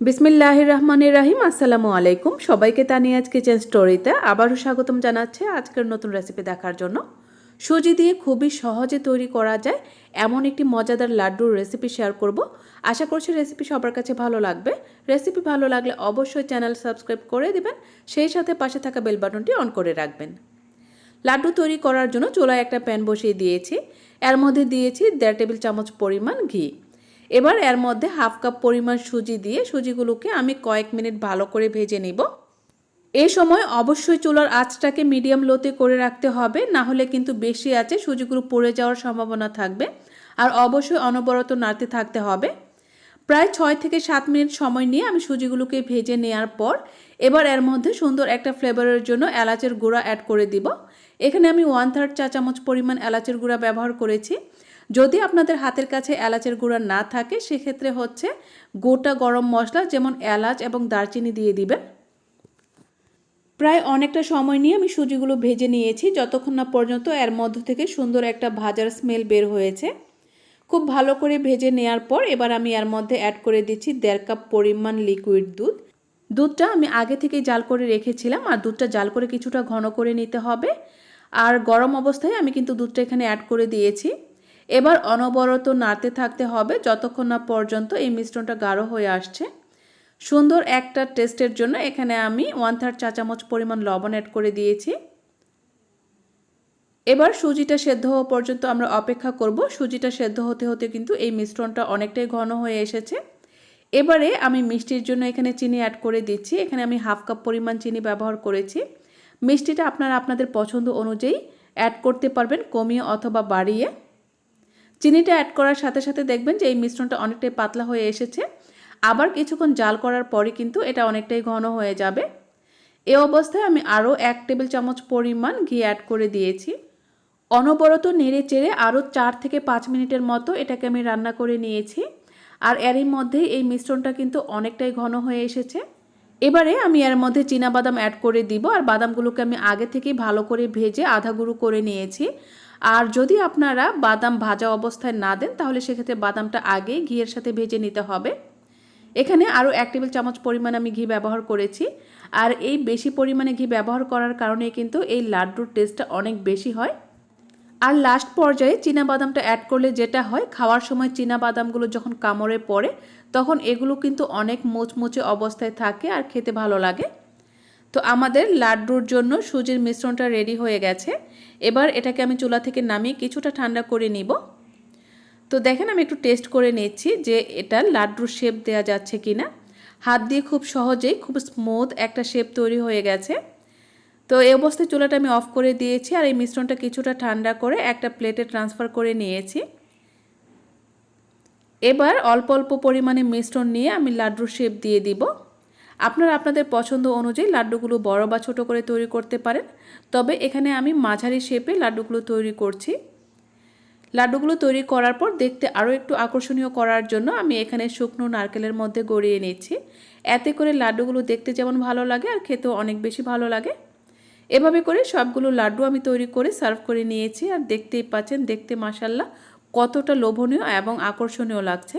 বিসমিল্লাহ রহমানির রাহিম, আসসালামু আলাইকুম। সবাইকে তা নিয়ে তানিয়াজ কিচেন স্টোরিতে আবারও স্বাগতম জানাচ্ছে আজকের নতুন রেসিপি দেখার জন্য। সুজি দিয়ে খুবই সহজে তৈরি করা যায়। এমন একটি মজাদার লাড্ডুর রেসিপি শেয়ার করব। আশা করছি রেসিপি সবার কাছে ভালো লাগবে। রেসিপি ভালো লাগলে অবশ্যই চ্যানেল সাবস্ক্রাইব করে দেবেন। সেই সাথে পাশে থাকা বেল বাটনটি অন করে রাখবেন। লাড্ডু তৈরি করার জন্য চুলায় একটা প্যান বসিয়ে দিয়েছি। এর মধ্যে দিয়েছি দেড় টেবিল চামচ পরিমাণ ঘি। এবার এর মধ্যে হাফ কাপ পরিমাণ সুজি দিয়ে সুজিগুলোকে আমি কয়েক মিনিট ভালো করে ভেজে নিব। এই সময় অবশ্যই চুলার আঁচটাকে মিডিয়াম লোতে করে রাখতে হবে, না হলে কিন্তু বেশি আছে সুজিগুলো পড়ে যাওয়ার সম্ভাবনা থাকবে আর অবশ্যই অনবরত নাড়তে থাকতে হবে। প্রায় ছয় থেকে সাত মিনিট সময় নিয়ে আমি সুজিগুলোকে ভেজে নেওয়ার পর এবার এর মধ্যে সুন্দর একটা ফ্লেভারের জন্য এলাচের গুঁড়া অ্যাড করে দিব। এখানে আমি ওয়ান থার্ড চা চামচ পরিমাণ এলাচের গুঁড়া ব্যবহার করেছি। যদি আপনাদের হাতের কাছে এলাচের গুঁড়া না থাকে, সেক্ষেত্রে হচ্ছে গোটা গরম মশলা, যেমন এলাচ এবং দারচিনি দিয়ে দিবেন। প্রায় অনেকটা সময় নিয়ে আমি সুজিগুলো ভেজে নিয়েছি। যতক্ষণ না পর্যন্ত এর মধ্য থেকে সুন্দর একটা ভাজার স্মেল বের হয়েছে। খুব ভালো করে ভেজে নেওয়ার পর এবার আমি এর মধ্যে অ্যাড করে দিচ্ছি দেড় কাপ পরিমাণ লিকুইড দুধ। দুধটা আমি আগে থেকেই জাল করে রেখেছিলাম, আর দুধটা জাল করে কিছুটা ঘন করে নিতে হবে। আর গরম অবস্থায় আমি কিন্তু দুধটা এখানে অ্যাড করে দিয়েছি। এবার অনবরত নাড়তে থাকতে হবে যতক্ষণ না পর্যন্ত এই মিশ্রণটা গাঢ় হয়ে আসছে। সুন্দর একটা টেস্টের জন্য এখানে আমি ওয়ান থার্ড চা চামচ পরিমাণ লবণ অ্যাড করে দিয়েছি। এবার সুজিটা সেদ্ধ হওয়া পর্যন্ত আমরা অপেক্ষা করব। সুজিটা সেদ্ধ হতে হতে কিন্তু এই মিশ্রণটা অনেকটাই ঘন হয়ে এসেছে। এবারে আমি মিষ্টির জন্য এখানে চিনি অ্যাড করে দিচ্ছি। এখানে আমি হাফ কাপ পরিমাণ চিনি ব্যবহার করেছি। মিষ্টিটা আপনারা আপনাদের পছন্দ অনুযায়ী অ্যাড করতে পারবেন কমিয়ে অথবা বাড়িয়ে। চিনিটা অ্যাড করার সাথে সাথে দেখবেন যে এই মিশ্রণটা অনেকটাই পাতলা হয়ে এসেছে। আবার কিছুক্ষণ জাল করার পরে কিন্তু এটা অনেকটাই ঘন হয়ে যাবে। এ অবস্থায় আমি আরও এক টেবিল চামচ পরিমাণ ঘি অ্যাড করে দিয়েছি। অনবরত নেড়ে চেড়ে আরও চার থেকে পাঁচ মিনিটের মতো এটাকে আমি রান্না করে নিয়েছি। আর এরই মধ্যেই এই মিশ্রণটা কিন্তু অনেকটাই ঘন হয়ে এসেছে। এবারে আমি এর মধ্যে বাদাম অ্যাড করে দিব। আর বাদামগুলোকে আমি আগে থেকেই ভালো করে ভেজে আধা গুঁড়ো করে নিয়েছি। আর যদি আপনারা বাদাম ভাজা অবস্থায় না দেন, তাহলে সেক্ষেত্রে বাদামটা আগে ঘিয়ের সাথে ভেজে নিতে হবে। এখানে আরও এক টেবিল চামচ পরিমাণ আমি ঘি ব্যবহার করেছি। আর এই বেশি পরিমাণে ঘি ব্যবহার করার কারণে কিন্তু এই লাড্ডুর টেস্টটা অনেক বেশি হয়। আর লাস্ট পর্যায়ে বাদামটা অ্যাড করলে যেটা হয়, খাওয়ার সময় বাদামগুলো যখন কামড়ে পড়ে, তখন এগুলো কিন্তু অনেক মোচমুচে অবস্থায় থাকে আর খেতে ভালো লাগে। তো আমাদের লাড্ডুর জন্য সুজির মিশ্রণটা রেডি হয়ে গেছে। এবার এটাকে আমি চুলা থেকে নামিয়ে কিছুটা ঠান্ডা করে নিব। তো দেখেন আমি একটু টেস্ট করে নিচ্ছি যে এটা লাড্ডুর শেপ দেওয়া যাচ্ছে কি না হাত দিয়ে খুব সহজেই খুব স্মুথ একটা শেপ তৈরি হয়ে গেছে। তো এই অবস্থায় চুলাটা আমি অফ করে দিয়েছি আর এই মিশ্রণটা কিছুটা ঠান্ডা করে একটা প্লেটে ট্রান্সফার করে নিয়েছি। এবার অল্প অল্প পরিমাণে মিশ্রণ নিয়ে আমি লাড্ডুর শেপ দিয়ে দিব। আপনারা আপনাদের পছন্দ অনুযায়ী লাড্ডুগুলো বড় বা ছোট করে তৈরি করতে পারেন। তবে এখানে আমি মাঝারি শেপে লাড্ডুগুলো তৈরি করছি। লাড্ডুগুলো তৈরি করার পর দেখতে আরও একটু আকর্ষণীয় করার জন্য আমি এখানে শুকনো নারকেলের মধ্যে গড়িয়ে নিচ্ছি। এতে করে লাড্ডুগুলো দেখতে যেমন ভালো লাগে আর খেতেও অনেক বেশি ভালো লাগে। এভাবে করে সবগুলো লাড্ডু আমি তৈরি করে সার্ভ করে নিয়েছি আর দেখতেই পাচ্ছেন, দেখতে মাসাল্লাহ কতটা লোভনীয় এবং আকর্ষণীয় লাগছে।